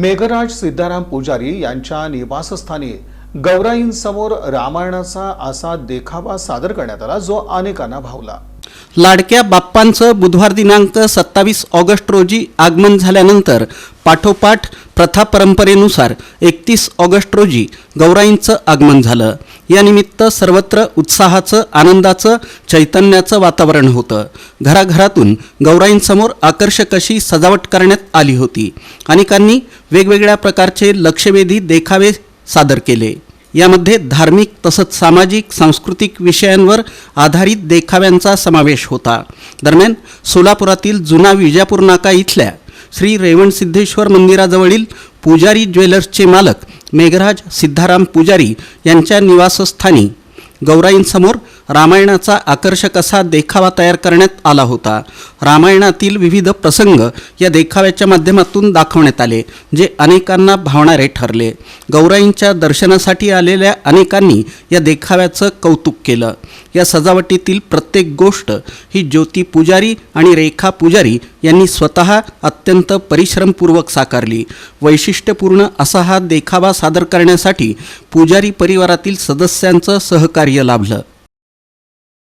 मेघराज सिद्धाराम पुजारी यांच्या निवासस्थानी गौराईंसमोर रामायणाचा असा देखावा सादर करण्यात आला जो अनेकांना भावला. लाडक्या बाप्पांचं बुधवार दिनांक सत्तावीस ऑगस्ट रोजी आगमन झाल्यानंतर पाठोपाठ प्रथा परंपरेनुसार एकतीस ऑगस्ट रोजी गौराईंचं आगमन झालं. यानिमित्त सर्वत्र उत्साहाचं आनंदाचं चैतन्याचं वातावरण होतं. घराघरातून गौराईंसमोर आकर्षक अशी सजावट करण्यात आली होती. अनेकांनी वेगवेगळ्या प्रकारचे लक्षवेधी देखावे सादर केले. यामध्ये धार्मिक तसंच सामाजिक सांस्कृतिक विषयांवर आधारित देखाव्यांचा समावेश होता. दरम्यान सोलापुरातील जुना विजापूर नाका इथल्या श्री रेवणसिद्धेश्वर मंदिराजवळील पुजारी ज्वेलर्सचे मालक मेघराज सिद्धाराम पुजारी यांच्या निवासस्थानी गौराईंसमोर रामायणाचा आकर्षक असा देखावा तयार करण्यात आला होता. रामायणातील विविध प्रसंग या देखाव्याच्या माध्यमातून दाखवण्यात आले जे अनेकांना भावणारे ठरले. गौराईंच्या दर्शनासाठी आलेल्या अनेकांनी या देखाव्याचं कौतुक केलं. या सजावटीतील प्रत्येक गोष्ट ही ज्योती पुजारी आणि रेखा पुजारी यांनी स्वतः अत्यंत परिश्रमपूर्वक साकारली. वैशिष्ट्यपूर्ण असा हा देखावा सादर करण्यासाठी पुजारी परिवारातील सदस्यांचं सहकार्य लाभलं.